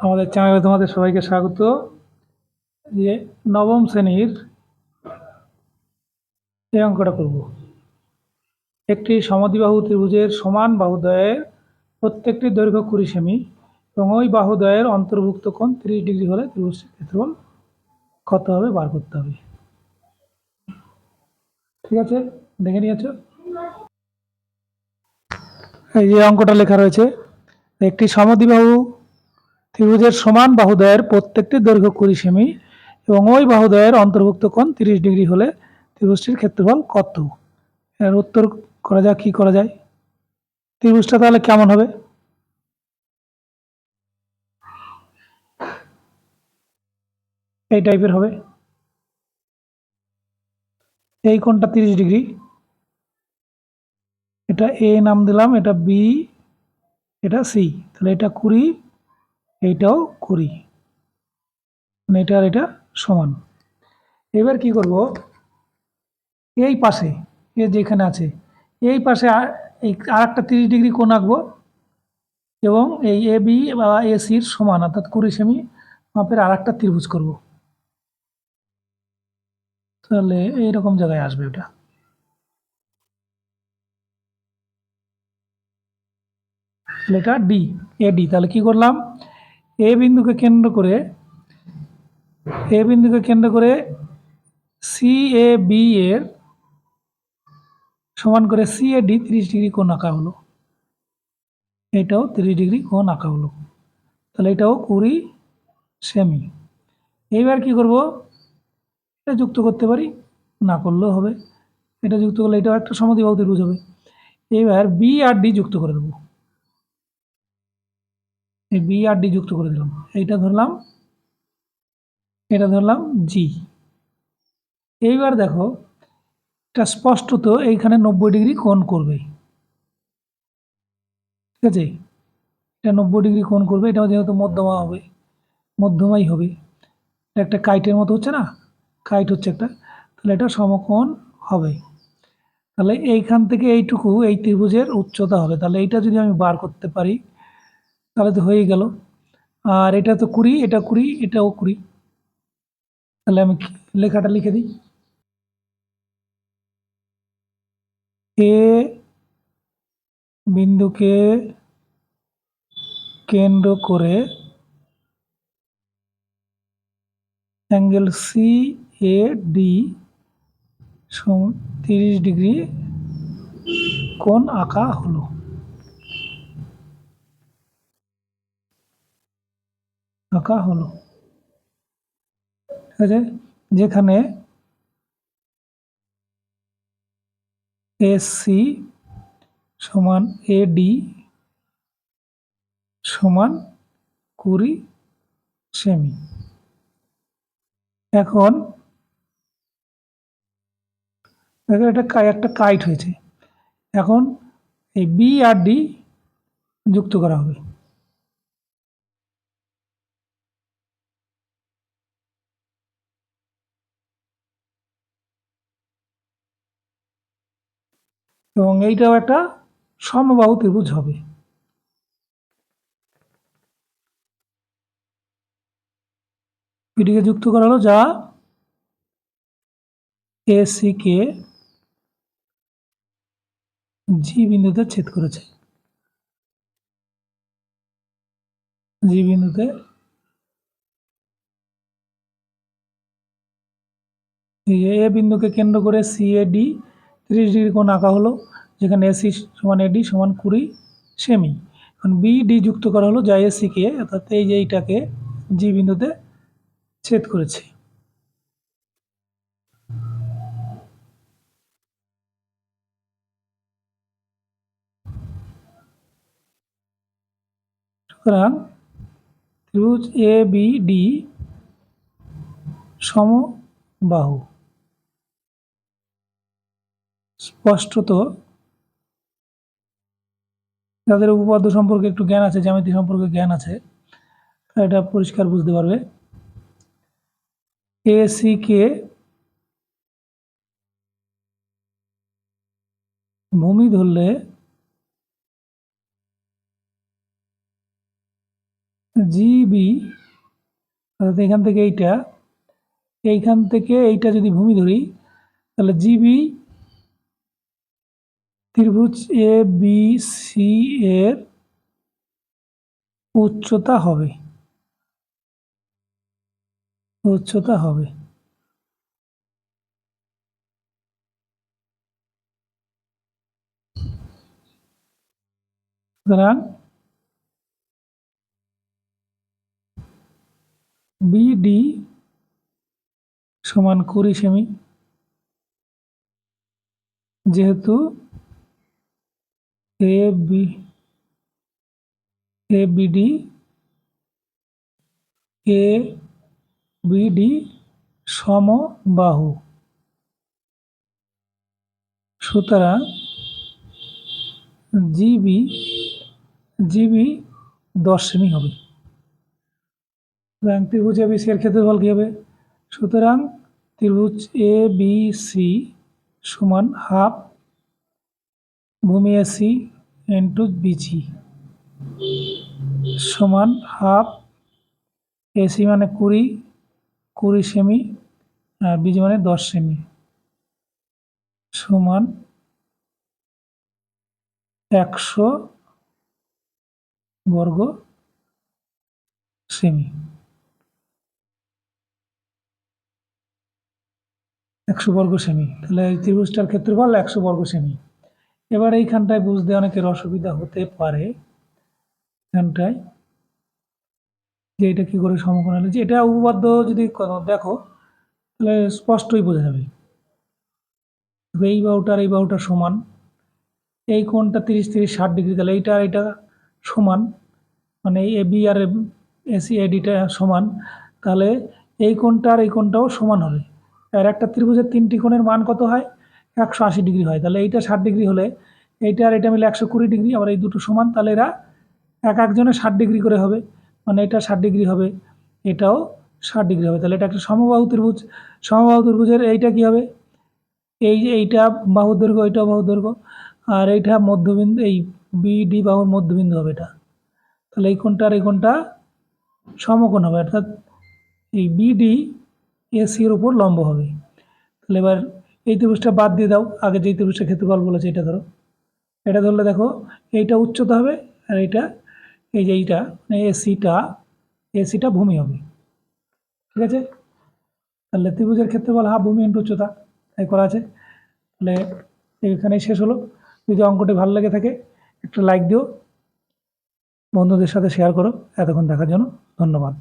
আমাদের চ্যানেলে তোমাদের সবাইকে স্বাগত। যে নবম শ্রেণির এই অঙ্কটা করব। একটি সমদ্বিবাহু ত্রিভুজের সমান বাহুদ্বয়ের প্রত্যেকটি দৈর্ঘ্য কুড়ি সেমি এবং ওই বাহুদ্বয়ের অন্তর্ভুক্ত কোণ তিরিশ ডিগ্রি হলে ত্রিভুজটির ক্ষেত্রফল কত হবে বার করতে হবে। ঠিক আছে? দেখে নিয়েছ? এই যে অঙ্কটা লেখা রয়েছে, একটি সমদ্বিবাহু ত্রিভুজের সমান বাহুদ্বয়ের প্রত্যেকটি দৈর্ঘ্য কুড়ি সেমি এবং ওই বাহুদ্বয়ের অন্তর্ভুক্ত কোণ তিরিশ ডিগ্রি হলে ত্রিভুজটির ক্ষেত্রফল কত? এর উত্তর করা যাক, কি করা যায়? ত্রিভুজটা তাহলে কেমন হবে? এই টাইপের হবে। এই কোণটা তিরিশ ডিগ্রি। এটা এ নাম দিলাম, এটা বি এটা সি তাহলে এটা কুড়ি এইটাও কুড়ি মানে এটা আর এটা সমান। এবার কি করব? এই পাশে, এ যেখানে আছে, এই পাশে আর- এই একটা তিরিশ ডিগ্রি কোণ আঁকবো এবং এই এ, বি বা এ সির সমান, অর্থাৎ কুড়ি সেমি মাপের আর একটা ত্রিভুজ করব। তাহলে এইরকম জায়গায় আসবে ওটা। এটা ডি, এ ডি, তাহলে কি করলাম? এ বিন্দুকে কেন্দ্র করে, এ বিন্দুকে কেন্দ্র করে সি এ বি এর সমান করে সি এ ডি তিরিশ ডিগ্রি কোণ আঁকা হলো। এটাও তিরিশ ডিগ্রি কোণ আঁকা হলো। তাহলে এটাও কুড়ি সেমি। এইবার কি করব? এটা যুক্ত করতে পারি? না করলেও হবে। এটা যুক্ত করলে এটাও একটা সমদ্বিবাহু ত্রিভুজ হবে। এইবার বি আর ডি যুক্ত করে দেবো। এই বি আর ডি যুক্ত করে দিলাম। এইটা ধরলাম, এটা ধরলাম জি এইবার দেখো, এটা স্পষ্টত এইখানে নব্বই ডিগ্রি কোণ করবে। ঠিক আছে? এটা নব্বই ডিগ্রি কোণ করবে, এটাও যেহেতু মধ্যমা হবে, মধ্যমাই হবে। এটা একটা কাইটের মতো হচ্ছে না? কাইট হচ্ছে একটা। তাহলে এটা সমকোণ হবে। তাহলে এইখান থেকে এইটুকু, এই ত্রিভুজের উচ্চতা হবে। তাহলে এইটা যদি আমি বার করতে পারি তাহলে তো হয়ে গেল। আর এটা তো কুড়ি, এটা কুড়ি, এটাও কুড়ি। তাহলে আমি লেখাটা লিখে দিই। এ বিন্দুকে কেন্দ্র করে অ্যাঙ্গেল সি এ ডি তিরিশ ডিগ্রি কোণ আঁকা হলো। আঁকা হলো। ঠিক আছে? যেখানে এসি সমান এডি সমান কুড়ি সেমি। এখন এটা একটা কাইট হয়েছে। এখন এই বি আর ডি যুক্ত করা হবে। এবং এইটাও একটা সমবাহু ত্রিভুজ হবে। এটিকে যুক্ত করা হলো যা এসি কে জি বিন্দুতে ছেদ করেছে। জি বিন্দুতে এ বিন্দুকে কেন্দ্র করে সি এ ডি তিরিশ ডিগ্রি কোণ আঁকা হলো, যেখানে এসি সমান এডি সমান কুড়ি সেমি। এখন বি ডি যুক্ত করা হলো যা এসিকে অর্থাৎ এই যে এইটাকে জি বিন্দুতে ছেদ করেছে। সুতরাং ত্রিভুজ এ বি ডি সমবাহু। স্পষ্টত যাদের উপপাদ্য সম্পর্কে একটু জ্ঞান আছে, জ্যামিতি সম্পর্কে জ্ঞান আছে, এটা পরিষ্কার বুঝতে পারবে। এ সি কে ভূমি ধরলে জিবি অর্থাৎ এখান থেকে এইটা, এইখান থেকে এইটা যদি ভূমি ধরি, তাহলে জিবি ত্রিভুজ এ বি সি এর উচ্চতা হবে। উচ্চতা হবে। সুতরাং বিডি সমান কুড়ি সেমি। যেহেতু এ বি বিডি সমবাহু। সুতরাং জিবি জিবি দশ সেমি হবে। সুতরাং ত্রিভুজ এ এর ক্ষেত্রফল কী হবে? সুতরাং ত্রিভুজ এ বি সি সমান হাফ ভূমি এসি ইন্টু বিজি সমান হাফ এসি মানে কুড়ি কুড়ি সেমি বিজি মানে দশ সেমি সমান একশো বর্গ সেমি একশো বর্গ সেমি তাহলে ত্রিভুজটার ক্ষেত্রফল একশো বর্গ সেমি এবার এইখানটায় বুঝতে অনেকের অসুবিধা হতে পারে। এখানটায় যে এটা কী করে সমকোণ হলে, যে এটা উপপাদ্য যদি দেখো, তাহলে স্পষ্টই বোঝা যাবে। এই বাহুটার এই বাহুটার সমান। এই কোণটা তিরিশ তিরিশ, ষাট ডিগ্রি, তাহলে এইটা আর এটা সমান। মানে এ বি আর এসি এডিটা সমান। তাহলে এই কোণটা আর এই কোণটাও সমান হবে। আর একটা ত্রিভুজের তিনটি কোণের মান কত হয়? একশো আশি ডিগ্রি হয়। তাহলে এইটা ষাট ডিগ্রি হলে এইটা আর এটা মিলে একশো কুড়ি ডিগ্রি, আবার এই দুটো সমান, তাহলে এরা এক একজনের ষাট ডিগ্রি করে হবে। মানে এটা ষাট ডিগ্রি হবে, এটাও ষাট ডিগ্রি হবে। তাহলে এটা একটা সমবাহু ত্রিভুজ। সমবাহু ত্রিভুজের এইটা কি হবে? এই এইটা বাহুর দৈর্ঘ্য, এইটাও বাহুর দৈর্ঘ্য। আর এইটা মধ্যবিন্দু, এই বিডি বাহুর মধ্যবিন্দু হবে এটা। তাহলে এই কোণটা আর এই কোণটা সমকোণ হবে, অর্থাৎ এই বিডি এসির উপর লম্ব হবে। তাহলে এবার এই ত্রিভুজটা বাদ দিয়ে দাও। আগে যে ত্রিভুজটা ক্ষেত্রফল বলেছে, এটা ধরো। এটা ধরলে দেখো, এইটা উচ্চতা হবে আর এইটা, এই যে এইটা মানে এসিটা এসিটা ভূমি হবে। ঠিক আছে? তাহলে ত্রিভুজের ক্ষেত্রফল হাফ ভূমি ইন্টু উচ্চতা, তাই করা আছে। তাহলে এখানেই শেষ হলো। যদি অঙ্কটি ভালো লেগে থাকে, একটা লাইক দিও। বন্ধুদের সাথে শেয়ার করো। এতক্ষণ দেখার জন্য ধন্যবাদ।